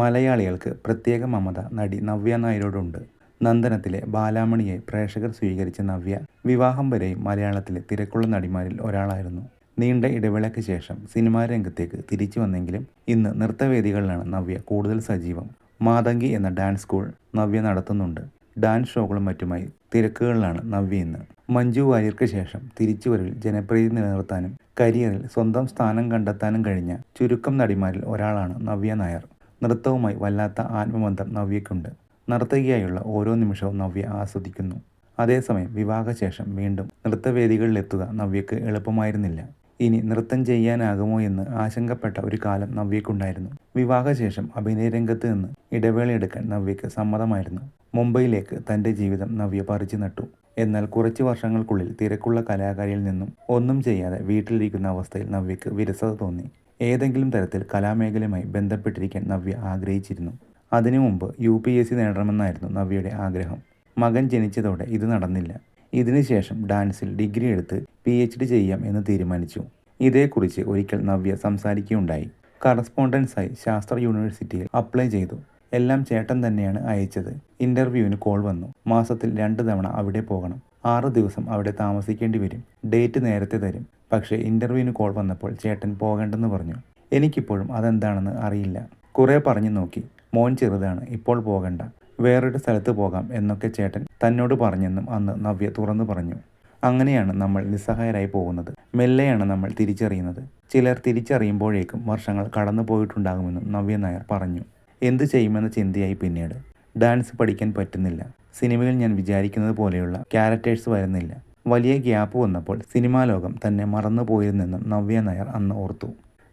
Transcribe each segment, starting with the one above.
മലയാളികൾക്ക് പ്രത്യേക മമത നടി നവ്യ നായരോടുണ്ട്. നന്ദനത്തിലെ ബാലാമണിയെ പ്രേക്ഷകർ സ്വീകരിച്ച നവ്യ വിവാഹം വരെയും മലയാളത്തിലെ തിരക്കുള്ള നടിമാരിൽ ഒരാളായിരുന്നു. നീണ്ട ഇടവേളയ്ക്ക് ശേഷം സിനിമാ രംഗത്തേക്ക് തിരിച്ചു വന്നെങ്കിലും ഇന്ന് നൃത്തവേദികളിലാണ് നവ്യ കൂടുതൽ സജീവം. മാതങ്കി എന്ന ഡാൻസ് സ്കൂൾ നവ്യ നടത്തുന്നുണ്ട്. ഡാൻസ് ഷോകളും മറ്റുമായി തിരക്കുകളിലാണ് നവ്യ ഇന്ന്. മഞ്ജു വാര്യർക്ക് ശേഷം തിരിച്ചുവരവിൽ ജനപ്രീതി നിലനിർത്താനും കരിയറിൽ സ്വന്തം സ്ഥാനം കണ്ടെത്താനും കഴിഞ്ഞ ചുരുക്കം നടിമാരിൽ ഒരാളാണ് നവ്യ നായർ. നൃത്തവുമായി വല്ലാത്ത ആത്മബന്ധം നവ്യയ്ക്കുണ്ട്. നർത്തകിയായുള്ള ഓരോ നിമിഷവും നവ്യ ആസ്വദിക്കുന്നു. അതേസമയം വിവാഹശേഷം വീണ്ടും നൃത്തവേദികളിലെത്തുക നവ്യക്ക് എളുപ്പമായിരുന്നില്ല. ഇനി നൃത്തം ചെയ്യാനാകുമോ എന്ന് ആശങ്കപ്പെട്ട ഒരു കാലം നവ്യക്കുണ്ടായിരുന്നു വിവാഹശേഷം അഭിനയരംഗത്ത് നിന്ന് ഇടവേളയെടുക്കാൻ നവ്യക്ക് സമ്മതമായിരുന്നു. മുംബൈയിലേക്ക് തന്റെ ജീവിതം നവ്യ പറിച്ചു നട്ടു. എന്നാൽ കുറച്ച് വർഷങ്ങൾക്കുള്ളിൽ തിരക്കുള്ള കലാകാരിയിൽ നിന്നും ഒന്നും ചെയ്യാതെ വീട്ടിലിരിക്കുന്ന അവസ്ഥയിൽ നവ്യക്ക് വിരസത തോന്നി. ഏതെങ്കിലും തരത്തിൽ കലാമേഖലയുമായി ബന്ധപ്പെട്ടിരിക്കാൻ നവ്യ ആഗ്രഹിച്ചിരുന്നു. അതിനു മുമ്പ് യു പി എസ് സി നേടണമെന്നായിരുന്നു നവ്യയുടെ ആഗ്രഹം. മകൻ ജനിച്ചതോടെ ഇത് നടന്നില്ല. ഇതിനുശേഷം ഡാൻസിൽ ഡിഗ്രി എടുത്ത് പി എച്ച് ഡി ചെയ്യാം എന്ന് തീരുമാനിച്ചു. ഇതേക്കുറിച്ച് ഒരിക്കൽ നവ്യ സംസാരിക്കുകയുണ്ടായി. കറസ്പോണ്ടൻസായി ശാസ്ത്ര യൂണിവേഴ്സിറ്റിയിൽ അപ്ലൈ ചെയ്തു. എല്ലാം ചേട്ടൻ തന്നെയാണ് അയച്ചത്. ഇന്റർവ്യൂവിന് കോൾ വന്നു. മാസത്തിൽ രണ്ട് തവണ അവിടെ പോകണം. ആറ് ദിവസം അവിടെ താമസിക്കേണ്ടി വരും. ഡേറ്റ് നേരത്തെ തരും. പക്ഷേ ഇന്റർവ്യൂവിന് കോൾ വന്നപ്പോൾ ചേട്ടൻ പോകണ്ടെന്ന് പറഞ്ഞു. എനിക്കിപ്പോഴും അതെന്താണെന്ന് അറിയില്ല. കുറേ പറഞ്ഞു നോക്കി. മോൻ ചെറുതാണ്. ഇപ്പോൾ പോകണ്ട. വേറൊരു സ്ഥലത്ത് പോകാം എന്നൊക്കെ ചേട്ടൻ തന്നോട് പറഞ്ഞെന്നും അന്ന് നവ്യ തുറന്നു പറഞ്ഞു. അങ്ങനെയാണ് നമ്മൾ നിസ്സഹായരായി പോകുന്നത്. മെല്ലെയാണ് നമ്മൾ തിരിച്ചറിയുന്നത്. ചിലർ തിരിച്ചറിയുമ്പോഴേക്കും വർഷങ്ങൾ കടന്നു പോയിട്ടുണ്ടാകുമെന്നും നവ്യ നായർ പറഞ്ഞു. എന്തു ചെയ്യുമെന്ന ചിന്തയായി പിന്നീട്. ഡാൻസ് പഠിക്കാൻ പറ്റുന്നില്ല. സിനിമയിൽ ഞാൻ വിചാരിക്കുന്നത് പോലെയുള്ള ക്യാരക്ടേഴ്സ് വരുന്നില്ല. വലിയ ഗ്യാപ്പ് വന്നപ്പോൾ സിനിമാ ലോകം തന്നെ മറന്നു പോയിരുന്നെന്നും നവ്യ നായർ അന്ന് ഓർത്തു.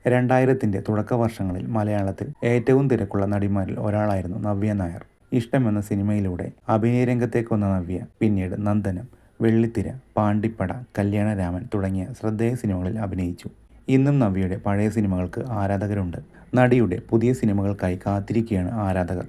രണ്ടായിരത്തിന്റെ തുടക്ക വർഷങ്ങളിൽ മലയാളത്തിൽ ഏറ്റവും തിരക്കുള്ള നടിമാരിൽ ഒരാളായിരുന്നു നവ്യ നായർ. ഇഷ്ടമെന്ന സിനിമയിലൂടെ അഭിനയ രംഗത്തേക്ക് വന്ന നവ്യ പിന്നീട് നന്ദനം വെള്ളിത്തിര പാണ്ടിപ്പട കല്യാണരാമൻ തുടങ്ങിയ ശ്രദ്ധേയ സിനിമകളിൽ അഭിനയിച്ചു. ഇന്നും നവ്യയുടെ പഴയ സിനിമകൾക്ക് ആരാധകരുണ്ട്. നടിയുടെ പുതിയ സിനിമകൾക്കായി കാത്തിരിക്കുകയാണ് ആരാധകർ.